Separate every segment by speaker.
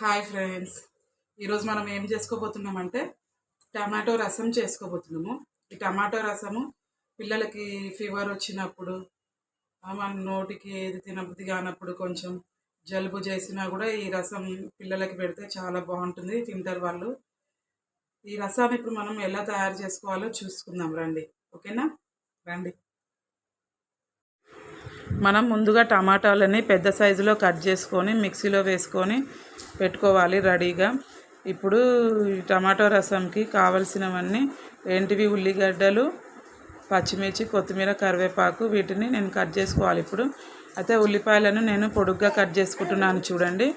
Speaker 1: Hi friends. ఈరోజు మనం ఏం చేసుకోబోతున్నామంటే టమాటో రసం చేసుకోబోతున్నాము. ఈ టమాటో రసము పిల్లలకి ఫీవర్ వచ్చినప్పుడు మన నోటికి ఏది తినబుద్ధి కానప్పుడు కొంచెం జలుబు చేసినా కూడా ఈ రసం పిల్లలకి పెడితే చాలా బాగుంటుంది తింటారు వాళ్ళు. ఈ రసాన్ని ఇప్పుడు మనం ఎలా తయారు చేసుకోవాలో చూసుకుందాం రండి. ఓకేనా? రండి. మనం ముందుగా టమాటాలని పెద్ద సైజులో కట్ చేసుకొని మిక్సీలో వేసుకొని పెట్టుకోవాలి రెడీగా. ఇప్పుడు టమాటో రసంకి కావలసినవన్నీ ఏంటివి? ఉల్లిగడ్డలు పచ్చిమిర్చి కొత్తిమీర కరివేపాకు వీటిని నేను కట్ చేసుకోవాలి ఇప్పుడు. అయితే ఉల్లిపాయలను నేను పొడుగ్గా కట్ చేసుకుంటున్నాను చూడండి.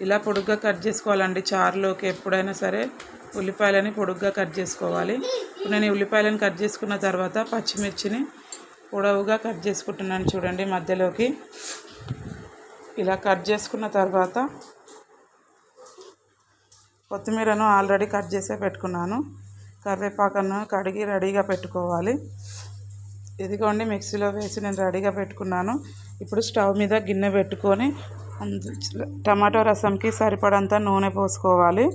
Speaker 1: ఇలా పొడుగ్గా కట్ చేసుకోవాలండి చారులోకి ఎప్పుడైనా సరే. ఉల్లిపాయలని పొడుగ్గా కట్ చేసుకోవాలి. ఇప్పుడు నేను ఉల్లిపాయలను కట్ చేసుకున్న తర్వాత పచ్చిమిర్చిని పొడవుగా కట్ చేసుకుంటున్నాను చూడండి మధ్యలోకి. ఇలా కట్ చేసుకున్న తర్వాత కొత్తిమీరను ఆల్రెడీ కట్ చేసే పెట్టుకున్నాను. కరివేపాకను కడిగి రెడీగా పెట్టుకోవాలి. ఇదిగోండి మిక్సీలో వేసి నేను రెడీగా పెట్టుకున్నాను. ఇప్పుడు స్టవ్ మీద గిన్నె పెట్టుకొని టమాటో రసంకి సరిపడంత నూనె పోసుకోవాలి.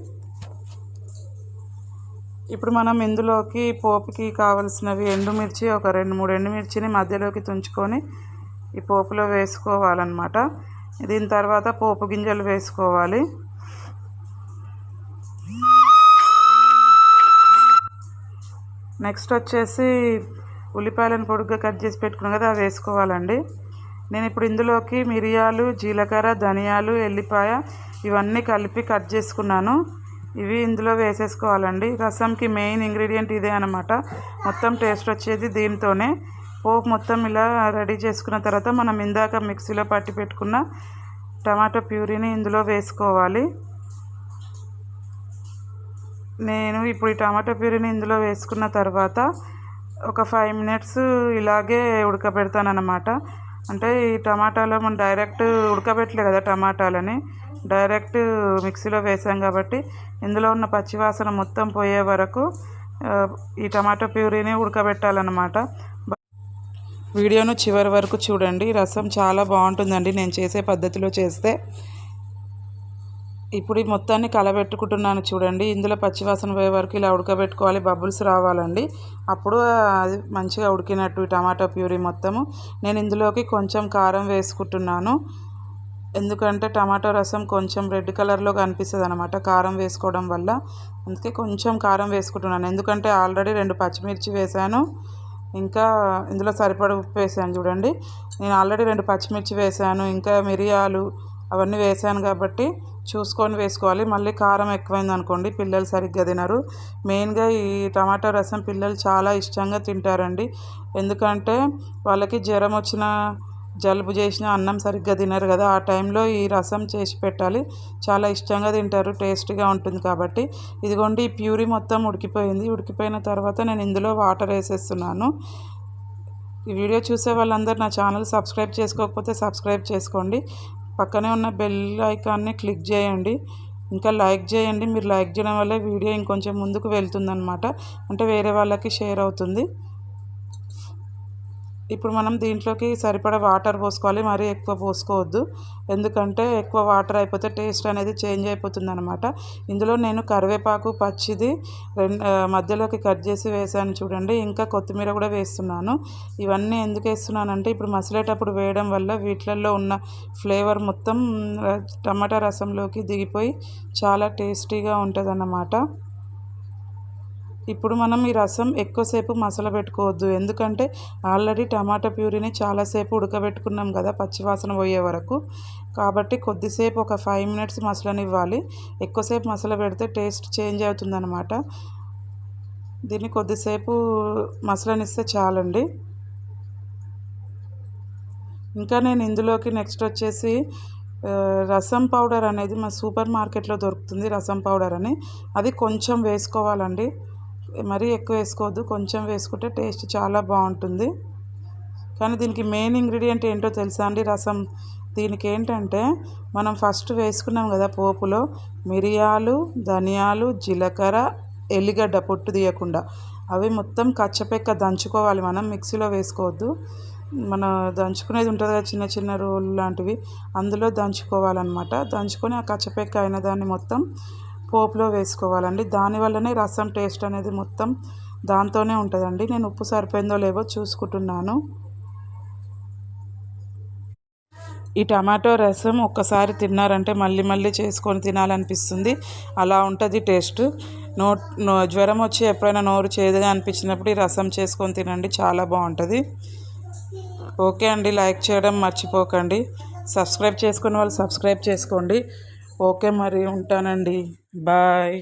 Speaker 1: ఇప్పుడు మనం ఇందులోకి పోపుకి కావలసినవి ఎండుమిర్చి ఒక రెండు మూడు ఎండుమిర్చిని మధ్యలోకి తుంచుకొని ఈ పోపులో వేసుకోవాలన్నమాట. దీని తర్వాత పోపు గింజలు వేసుకోవాలి. నెక్స్ట్ వచ్చేసి ఉల్లిపాయలను పొడుగ్గా కట్ చేసి పెట్టుకున్నాం కదా అవి వేసుకోవాలండి. నేను ఇప్పుడు ఇందులోకి మిరియాలు జీలకర్ర ధనియాలు ఎల్లిపాయ ఇవన్నీ కలిపి కట్ చేసుకున్నాను. ఇవి ఇందులో వేసేసుకోవాలండి. రసంకి మెయిన్ ఇంగ్రీడియంట్ ఇదే అనమాట మొత్తం టేస్ట్ వచ్చేది దీంతోనే. పోపు మొత్తం ఇలా రెడీ చేసుకున్న తర్వాత మనం ఇందాక మిక్సీలో పట్టి పెట్టుకున్న టమాటో ప్యూరీని ఇందులో వేసుకోవాలి. నేను ఇప్పుడు ఈ టమాటో ప్యూరీని ఇందులో వేసుకున్న తర్వాత ఒక ఫైవ్ మినిట్స్ ఇలాగే ఉడకబెడతానమాట అంటే ఈ టమాటాలో మనం డైరెక్ట్ ఉడకబెట్టలే కదా టమాటాలని. డైరెక్ట్ మిక్సీలో వేసాం కాబట్టి ఇందులో ఉన్న పచ్చివాసన మొత్తం పోయే వరకు ఈ టమాటో ప్యూరీని ఉడకబెట్టాలన్నమాట. వీడియోను చివరి వరకు చూడండి. రసం చాలా బాగుంటుందండి. నేను చేసే పద్ధతిలో చేస్తే. ఇప్పుడు ఈ మొత్తాన్ని కలబెట్టుకుంటున్నాను చూడండి. ఇందులో పచ్చివాసన పోయే వరకు ఇలా ఉడకబెట్టుకోవాలి. బబుల్స్ రావాలండి. అప్పుడు అది మంచిగా ఉడికినట్టు ఈ టమాటా ప్యూరీ మొత్తము. నేను ఇందులోకి కొంచెం కారం వేసుకుంటున్నాను. ఎందుకంటే టమాటో రసం కొంచెం రెడ్ కలర్లో కనిపిస్తుంది అనమాట కారం వేసుకోవడం వల్ల. అందుకే కొంచెం కారం వేసుకుంటున్నాను. ఎందుకంటే ఆల్రెడీ రెండు పచ్చిమిర్చి వేసాను ఇంకా ఇందులో సరిపడ ఉప్పు వేసాను చూడండి. నేను ఆల్రెడీ రెండు పచ్చిమిర్చి వేసాను ఇంకా మిరియాలు అవన్నీ వేసాను కాబట్టి చూసుకొని వేసుకోవాలి. మళ్ళీ కారం ఎక్కువైంది అనుకోండి పిల్లలు సరిగ్గా తినరు. మెయిన్గా ఈ టమాటా రసం పిల్లలు చాలా ఇష్టంగా తింటారండి. ఎందుకంటే వాళ్ళకి జ్వరం వచ్చిన జలుబు చేసిన అన్నం సరిగ్గా తినరు కదా ఆ టైంలో ఈ రసం చేసి పెట్టాలి. చాలా ఇష్టంగా తింటారు టేస్ట్గా ఉంటుంది కాబట్టి. ఇదిగోండి ఈ ప్యూరీ మొత్తం ఉడికిపోయింది. ఉడికిపోయిన తర్వాత నేను ఇందులో వాటర్ వేసేస్తున్నాను. ఈ వీడియో చూసే వాళ్ళందరూ నా ఛానల్ సబ్స్క్రైబ్ చేసుకోకపోతే సబ్స్క్రైబ్ చేసుకోండి. పక్కనే ఉన్న బెల్ ఐకాన్ని క్లిక్ చేయండి. ఇంకా లైక్ చేయండి. మీరు లైక్ చేయడం వల్ల వీడియో ఇంకొంచెం ముందుకు వెళ్తుందనమాట అంటే వేరే వాళ్ళకి షేర్ అవుతుంది. ఇప్పుడు మనం దీంట్లోకి సరిపడా వాటర్ పోసుకోవాలి. మరీ ఎక్కువ పోసుకోవద్దు. ఎందుకంటే ఎక్కువ వాటర్ అయిపోతే టేస్ట్ అనేది చేంజ్ అయిపోతుంది అనమాట ఇందులో నేను కరివేపాకు పచ్చిది రెండు మధ్యలోకి కట్ చేసి వేసాను చూడండి. ఇంకా కొత్తిమీర కూడా వేస్తున్నాను. ఇవన్నీ ఎందుకు వేస్తున్నానంటే ఇప్పుడు మసిలేటప్పుడు వేయడం వల్ల వీటిలలో ఉన్న ఫ్లేవర్ మొత్తం టమాటా రసంలోకి దిగిపోయి చాలా టేస్టీగా ఉంటుంది ఇప్పుడు మనం ఈ రసం ఎక్కువసేపు మసల పెట్టుకోవద్దు. ఎందుకంటే ఆల్రెడీ టమాటా ప్యూరీని చాలాసేపు ఉడకబెట్టుకున్నాం కదా పచ్చివాసన పోయే వరకు. కాబట్టి కొద్దిసేపు ఒక ఫైవ్ మినిట్స్ మసలనివ్వాలి. ఎక్కువసేపు మసల పెడితే టేస్ట్ చేంజ్ అవుతుందన్నమాట. దీన్ని కొద్దిసేపు మసలనిస్తే చాలండి. ఇంకా నేను ఇందులోకి నెక్స్ట్ వచ్చేసి రసం పౌడర్ అనేది మా సూపర్ మార్కెట్లో దొరుకుతుంది రసం పౌడర్ అని. అది కొంచెం వేసుకోవాలండి. మరీ ఎక్కువ వేసుకోవద్దు. కొంచెం వేసుకుంటే టేస్ట్ చాలా బాగుంటుంది. కానీ దీనికి మెయిన్ ఇంగ్రీడియంట్ ఏంటో తెలుసా అండి? రసం. దీనికి ఏంటంటే మనం ఫస్ట్ వేసుకున్నాం కదా పోపులో మిరియాలు ధనియాలు జీలకర్ర ఎల్లిగడ్డ పొట్టు తీయకుండా. అవి మొత్తం కచ్చపెక్క దంచుకోవాలి మనం. మిక్సీలో వేసుకోవద్దు. మన దంచుకునేది ఉంటుంది కదా చిన్న చిన్న రోల్ లాంటివి. అందులో దంచుకోవాలన్నమాట. దంచుకొని ఆ కచ్చపెక్క అయిన దాన్ని మొత్తం పోపులో వేసుకోవాలండి. దానివల్లనే రసం టేస్ట్ అనేది మొత్తం దాంతోనే ఉంటుందండి. నేను ఉప్పు సరిపోయిందో లేవో చూసుకుంటున్నాను. ఈ టమాటో రసం ఒక్కసారి తిన్నారంటే మళ్ళీ మళ్ళీ చేసుకొని తినాలనిపిస్తుంది. అలా ఉంటుంది టేస్ట్. నో జ్వరం వచ్చి ఎప్పుడైనా నోరు చేదుగా అనిపించినప్పుడు ఈ రసం చేసుకొని తినండి. చాలా బాగుంటుంది. ఓకే అండి. లైక్ చేయడం మర్చిపోకండి. సబ్స్క్రైబ్ చేసుకున్న వాళ్ళు సబ్స్క్రైబ్ చేసుకోండి. ఓకే మరి ఉంటానండి. బాయ్.